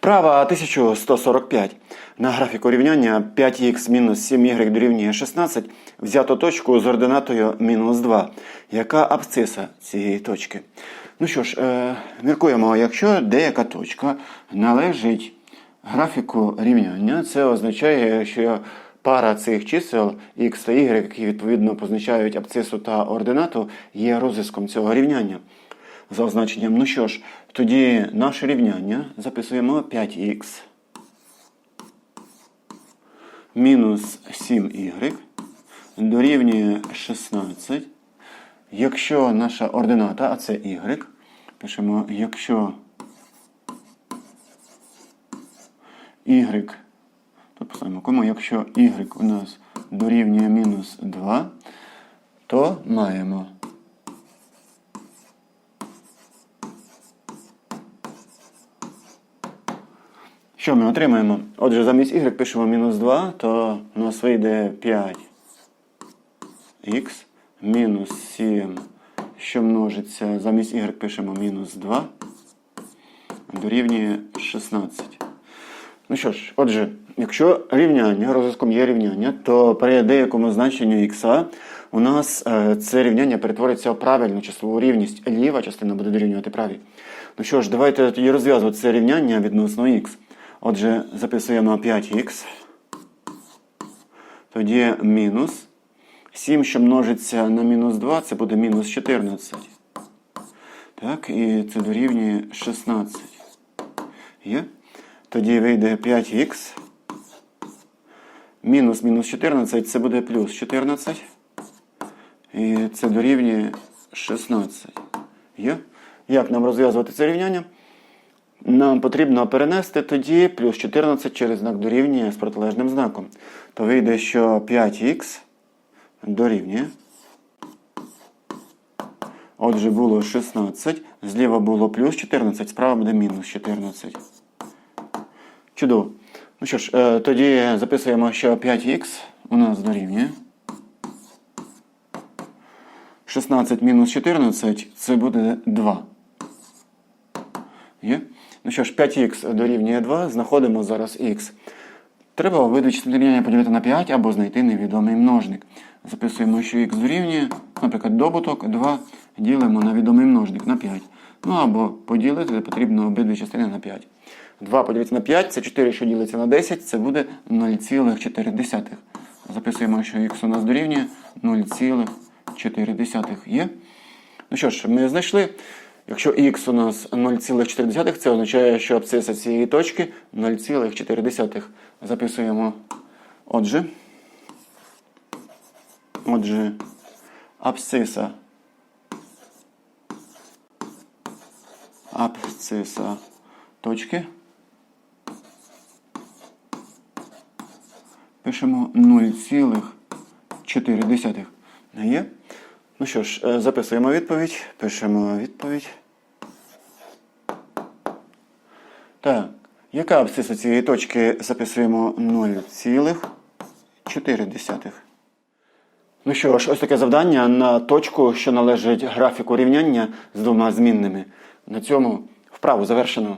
Вправа 1145. На графіку рівняння 5х мінус 7y дорівнює 16 взято точку з ординатою мінус 2. Яка абсциса цієї точки? Ну що ж, е, міркуємо, якщо деяка точка належить графіку рівняння, це означає, що пара цих чисел x та y, які відповідно позначають абсцису та ординату, є розв'язком цього рівняння за означенням. Ну що ж, тоді наше рівняння записуємо 5х мінус 7y дорівнює 16. Якщо наша ордината, а це y, пишемо, якщо y, тут поставимо кому, якщо y у нас дорівнює мінус 2, то маємо Що ми отримаємо? Отже, замість y пишемо мінус 2, то у нас вийде 5х мінус 7, що множиться. Замість y пишемо мінус 2, дорівнює 16. Ну що ж, отже, якщо рівняння, розв'язком є рівняння, то при деякому значенню х у нас е, це рівняння перетвориться в правильну числову рівність. Ліва частина буде дорівнювати правій. Ну що ж, давайте тоді розв'язувати це рівняння відносно х. Отже, записуємо 5х. Тоді мінус. 7, що множиться на мінус 2, це буде мінус 14. Так, і це дорівнює 16. Є? Тоді вийде 5х. Мінус мінус 14 це буде плюс 14. І це дорівнює 16. Є? Як нам розв'язувати це рівняння? Нам потрібно перенести тоді плюс 14 через знак дорівнює з протилежним знаком. То вийде, що 5х дорівнює. Отже, було 16, зліва було плюс 14, справа буде мінус 14. Чудово. Ну що ж, е, тоді записуємо, що 5х у нас дорівнює. 16 мінус 14 це буде 2. Є? Ну що ж, 5х дорівнює 2, знаходимо зараз х. Треба визначити рівняння поділити на 5 або знайти невідомий множник. Записуємо, що х дорівнює, наприклад, добуток 2 ділимо на відомий множник на 5. Ну або поділити потрібно обидві частини на 5. 2 поділити на 5 це 4, що ділиться на 10, це буде 0,4. Записуємо, що х у нас дорівнює 0,4 є. Ну що ж, ми знайшли. Якщо х у нас 0,4, це означає, що абсциса цієї точки 0,4. Записуємо. Отже, отже, абсциса. Абсциса точки. Пишемо 0,4. Є? Ну що ж, е, записуємо відповідь, пишемо відповідь. Так, яка абсциса цієї точки записуємо 0,4. Ну що ж, ось таке завдання на точку, що належить графіку рівняння з двома змінними. На цьому вправу завершено.